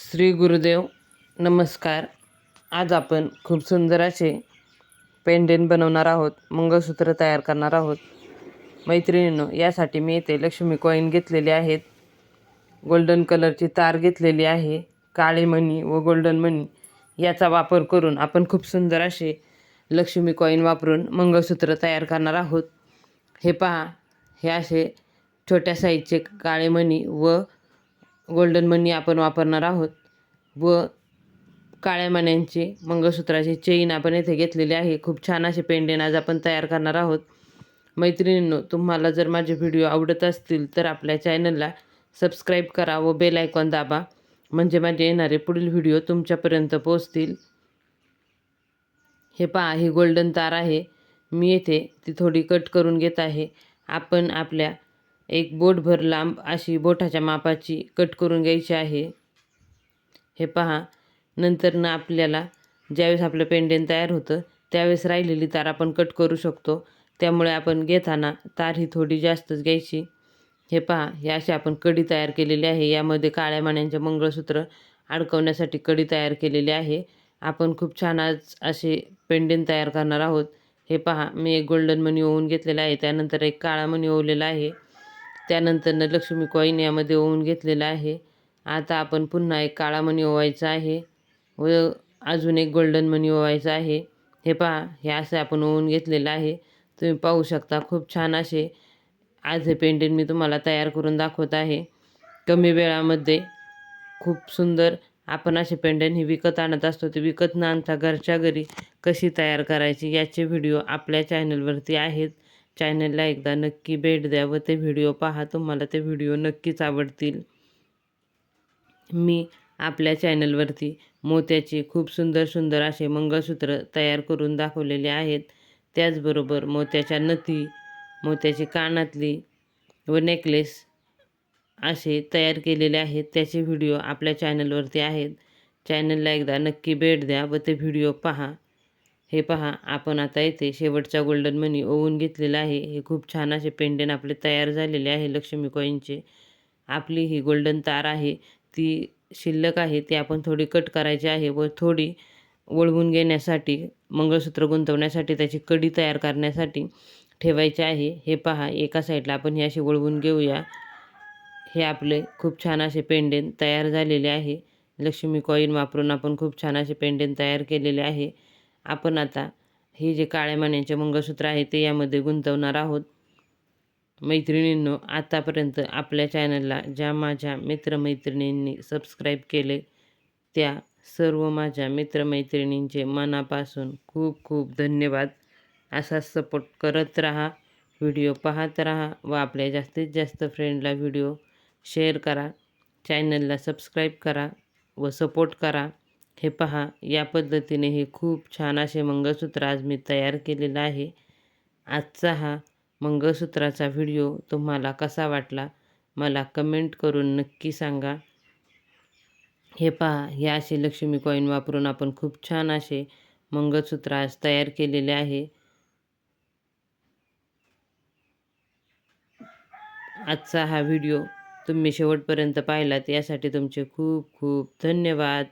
श्री गुरुदेव नमस्कार. आज आपण खूप सुंदर असे पेंडेंट बनवणार आहोत मंगळसूत्र तयार करणार आहोत. मैत्रिणींनो यासाठी मी येथे लक्ष्मी कॉईन घेतलेले आहेत. गोल्डन कलरची तार घेतलेली आहे. काळे मणी व गोल्डन मणी याचा वापर करून आपण खूप सुंदर असे लक्ष्मी कॉईन वापरून मंगळसूत्र तयार करणार आहोत. हे पहा हे असे छोट्या साईजचे काळे मणी व गोल्डन मनी आपण वापरणार आहोत व काळ्या मण्यांचे मंगळसूत्राचे चेन आपण येथे घेतलेले आहे. खूप छान असे पेंडेन आज आपण तयार करणार आहोत. मैत्रिणींनो तुम्हाला जर माझे व्हिडिओ आवडत असतील तर आपल्या चॅनलला सबस्क्राईब करा व बेल आयकॉन दाबा. म्हणजे माझे येणारे पुढील व्हिडिओ तुमच्यापर्यंत पोहोचतील. हे पहा ही गोल्डन तार आहे. मी येथे ती थोडी कट करून घेत आहे. आपण आपल्या एक बोटभर लांब अशी बोटाच्या मापाची कट करून घ्यायची आहे. हे पहा नंतरनं आपल्याला ज्यावेळेस आपलं पेंडेन तयार होतं त्यावेळेस राहिलेली तार आपण कट करू शकतो. त्यामुळे आपण घेताना तार ही थोडी जास्तच घ्यायची. हे पहा हे अशी आपण कडी तयार केलेली आहे. यामध्ये काळ्या माण्यांचे मंगळसूत्र अडकवण्यासाठी कडी तयार केलेली आहे. आपण खूप छान आज असे पेंडेन तयार करणार आहोत. हे पहा मी एक गोल्डन मनी ओवून घेतलेला आहे. त्यानंतर एक काळा मनी ओवलेला आहे. त्यानंतरनं लक्ष्मी कॉईन यामध्ये ओवून घेतलेला आहे. आता आपण पुन्हा एक काळा मणी ओवायचा आहे व अजून एक गोल्डन मनी ओवायचा आहे. हे पहा हे असे आपण ओवून घेतलेलं आहे. तुम्ही पाहू शकता खूप छान असे आज हे पेंटिंग मी तुम्हाला तयार करून दाखवत आहे. कमी वेळामध्ये खूप सुंदर आपण असे पेंडन ही विकत आणत असतो. ते विकत न आणता घरच्या घरी कशी तयार करायची याचे व्हिडिओ आपल्या चॅनलवरती आहेत. चॅनलला एकदा नक्की भेट द्या व ते व्हिडिओ पहा तुम्हाला ते व्हिडिओ नक्कीच आवडतील. मी आपल्या चॅनलवरती मोत्याचे खूप सुंदर सुंदर असे मंगळसूत्र तयार करून दाखवलेले आहेत. त्याचबरोबर मोत्याच्या नथी मोत्याची कानातली व नेकलेस असे तयार केलेले आहेत. त्याचे व्हिडिओ आपल्या चॅनलवरती आहेत. चॅनलला एकदा नक्की भेट द्या व ते व्हिडिओ पहा. हे पहा आपण आता येथे शेवटचा गोल्डन मनी ओवून घेतलेला आहे. हे खूप छान असे पेंडेन आपले तयार झालेले आहे लक्ष्मी कॉईनचे आपली ही गोल्डन तार आहे ती शिल्लक आहे ती आपण थोडी कट करायची आहे व थोडी वळवून घेण्यासाठी मंगळसूत्र गुंतवण्यासाठी त्याची कडी तयार करण्यासाठी ठेवायचे आहे. हे पहा एका साईडला आपण हे असे वळवून घेऊया. हे आपले खूप छान असे पेंडेन तयार झालेले आहे. लक्ष्मी कॉईन वापरून आपण खूप छान असे पेंडेन तयार केलेले आहे. आपण आता हे जे काळ्या मान्यांचे मंगळसूत्र आहे ते यामध्ये गुंतवणार आहोत. मैत्रिणींनो आतापर्यंत आपल्या चॅनलला ज्या माझ्या मित्रमैत्रिणींनी सबस्क्राईब केले त्या सर्व माझ्या मित्रमैत्रिणींचे मनापासून खूप खूप धन्यवाद. असा सपोर्ट करत राहा व्हिडिओ पाहत राहा व आपल्या जास्तीत जास्त फ्रेंडला व्हिडिओ शेअर करा चॅनलला सबस्क्राईब करा व सपोर्ट करा. हे पहा या पद्धतीने हे खूप छान असे मंगळसूत्र आज मी तयार केलेलं आहे. आजचा हा मंगळसूत्राचा व्हिडिओ तुम्हाला कसा वाटला मला कमेंट करून नक्की सांगा. हे पहा हे असे लक्ष्मी कॉईन वापरून आपण खूप छान असे मंगळसूत्र आज तयार केलेले आहे. आजचा हा व्हिडिओ तुम्ही शेवटपर्यंत पाहिलात यासाठी तुमचे खूप खूप धन्यवाद.